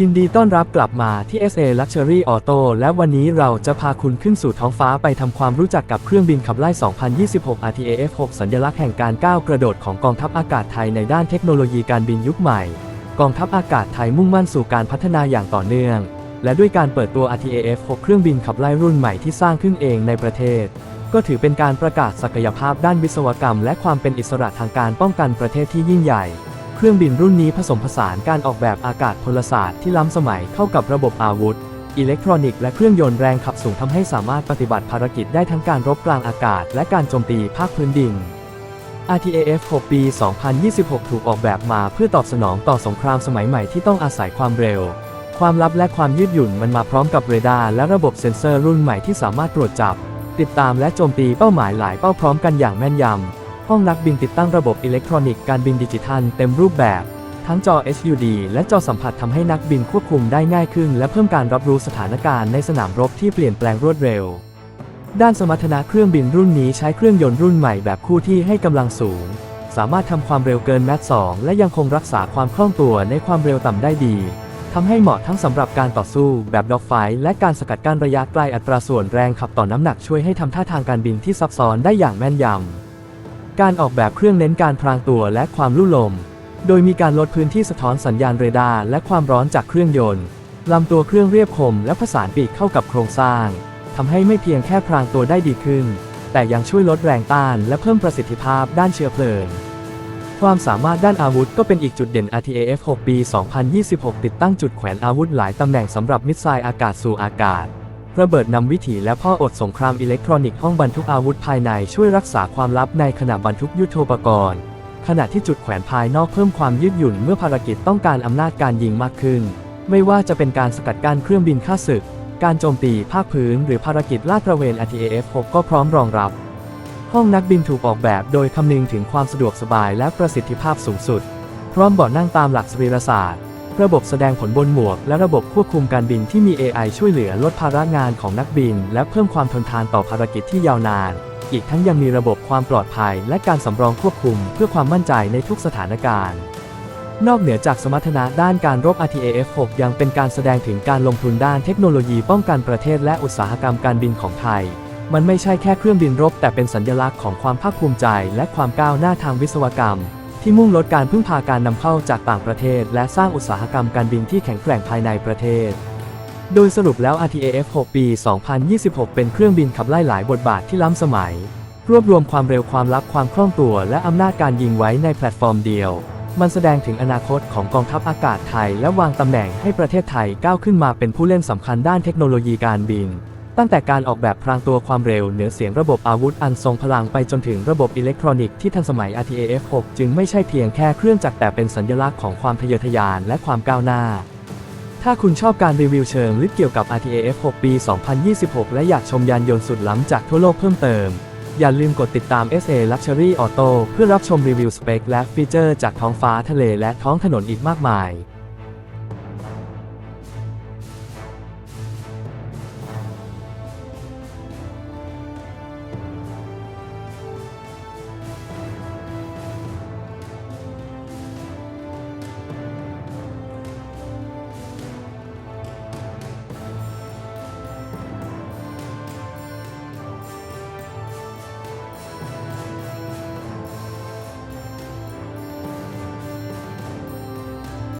ยินดีต้อนรับกลับมาที่ SA Luxury Auto และวันนี้เราจะพาคุณขึ้นสู่ท้องฟ้าไปทำความรู้จักกับเครื่องบินขับไล่ 2026 RTAF 6 สัญลักษณ์แห่งการก้าวกระโดดของกองทัพอากาศไทยในด้านเทคโนโลยีการบินยุคใหม่ กองทัพอากาศไทยมุ่งมั่นสู่การพัฒนาอย่างต่อเนื่อง และด้วยการเปิดตัว RTAF 6 เครื่องบินขับไล่รุ่นใหม่ที่สร้างขึ้นเองในประเทศ ก็ถือเป็นการประกาศศักยภาพด้านวิศวกรรม และความเป็นอิสระทางการป้องกันประเทศที่ยิ่งใหญ่ เครื่องบินรุ่นนี้ผสมผสานการออกแบบอากาศพลศาสตร์ที่ล้ำสมัยเข้ากับระบบอาวุธ อิเล็กทรอนิกส์และเครื่องยนต์แรงขับสูงทำให้สามารถปฏิบัติภารกิจได้ทั้งการรบกลางอากาศ และการโจมตีภาคพื้นดิน RTAF 6 ปี 2026 ถูกออกแบบมาเพื่อตอบสนองต่อสงครามสมัยใหม่ที่ต้องอาศัยความเร็ว ความลับและความยืดหยุ่นมันมาพร้อมกับเรดาร์และระบบเซ็นเซอร์รุ่นใหม่ที่สามารถตรวจจับ ติดตามและโจมตีเป้าหมายหลายเป้าพร้อมกันอย่างแม่นยำ ห้องนักบินติดตั้งระบบอิเล็กทรอนิกส์การบินดิจิทัลเต็มรูปแบบ ทั้งจอ HUD และจอสัมผัสทำให้นักบินควบคุมได้ง่ายขึ้น และเพิ่มการรับรู้สถานการณ์ในสนามรบที่เปลี่ยนแปลงรวดเร็ว ด้านสมรรถนะเครื่องบินรุ่นนี้ใช้เครื่องยนต์รุ่นใหม่แบบคู่ที่ให้กำลังสูง สามารถทำความเร็วเกินแมต2และยังคงรักษาความคล่องตัวในความเร็วต่ำได้ดีทำให้เหมาะทั้งสำหรับการต่อสู้แบบด็อกไฟและการสกัดกั้นระยะไกลอัตราส่วนแรงขับต่อน้ำหนักช่วยให้ทำท่าทางการบินที่ซับซ้อนได้อย่างแม่นยำ การออกแบบเครื่องเน้นการพรางตัวและความลู่ลม โดยมีการลดพื้นที่สะท้อนสัญญาณเรดาร์และความร้อนจากเครื่องยนต์ ลำตัวเครื่องเรียบคมและผสานปีกเข้ากับโครงสร้าง ทำให้ไม่เพียงแค่พรางตัวได้ดีขึ้น แต่ยังช่วยลดแรงต้านและเพิ่มประสิทธิภาพด้านเชื้อเพลิง ความสามารถด้านอาวุธก็เป็นอีกจุดเด่น RTAF 6 ปี 2026 ติดตั้งจุดแขวนอาวุธหลายตำแหน่งสำหรับมิสไซล์อากาศสู่อากาศ ระเบิดนำวิถีและพ่ออดสงครามอิเล็กทรอนิกส์ห้องบรรทุกอาวุธภายในช่วยรักษาความลับในขณะบรรทุกยุทโธปกรณ์ ขณะที่จุดแขวนภายนอกเพิ่มความยืดหยุ่นเมื่อภารกิจต้องการอำนาจการยิงมากขึ้น ไม่ว่าจะเป็นการสกัดกั้นเครื่องบินฆ่าศึก การโจมตีภาคพื้น หรือภารกิจลาดตระเวน RTAF 6ก็พร้อมรองรับ ห้องนักบินถูกออกแบบโดยคำนึงถึงความสะดวกสบายและประสิทธิภาพสูงสุด พร้อมเบาะนั่งตามหลักสรีรศาสตร์ ระบบแสดงผลบนหมวก และระบบควบคุมการบินที่มี AI ช่วยเหลือลดภาระงานของนักบิน และเพิ่มความทนทานต่อภารกิจที่ยาวนาน อีกทั้งยังมีระบบความปลอดภัย และการสำรองควบคุม เพื่อความมั่นใจในทุกสถานการณ์นอกเหนือจากสมรรถนะด้านการรบ RTAF 6 ยังเป็นการแสดงถึงการลงทุนด้านเทคโนโลยีป้องกันประเทศและอุตสาหกรรมการบินของไทย มันไม่ใช่แค่เครื่องบินรบ แต่เป็นสัญลักษณ์ของความภาคภูมิใจ และความก้าวหน้าทางวิศวกรรม ที่มุ่งลดการพึ่งพาการนำเข้าจากต่างประเทศ และสร้างอุตสาหกรรมการบินที่แข็งแกร่งภายในประเทศ โดยสรุปแล้ว RTAF 6 ปี 2026 เป็นเครื่องบินขับไล่หลายบทบาทที่ล้ำสมัย รวบรวมความเร็วความลับความคล่องตัว และอำนาจการยิงไว้ในแพลตฟอร์มเดียว มันแสดงถึงอนาคตของกองทัพอากาศไทย และวางตำแหน่งให้ประเทศไทยก้าวขึ้นมาเป็นผู้เล่นสำคัญด้านเทคโนโลยีการบิน ตั้งแต่การออกแบบพรางตัวความเร็วเหนือเสียงระบบอาวุธอันทรงพลังไปจนถึงระบบอิเล็กทรอนิกส์ที่ทันสมัย RTAF 6 จึงไม่ใช่เพียงแค่เครื่องจักรแต่เป็นสัญลักษณ์ของความทะเยอทะยานและความก้าวหน้า ถ้าคุณชอบการรีวิวเชิงลึกเกี่ยวกับ RTAF 6 ปี 2026 และอยากชมยานยนต์สุดล้ำจากทั่วโลกเพิ่มเติม อย่าลืมกดติดตาม SA Luxury Auto เพื่อรับชมรีวิวสเปคและฟีเจอร์จากท้องฟ้าทะเลและท้องถนนอีกมากมาย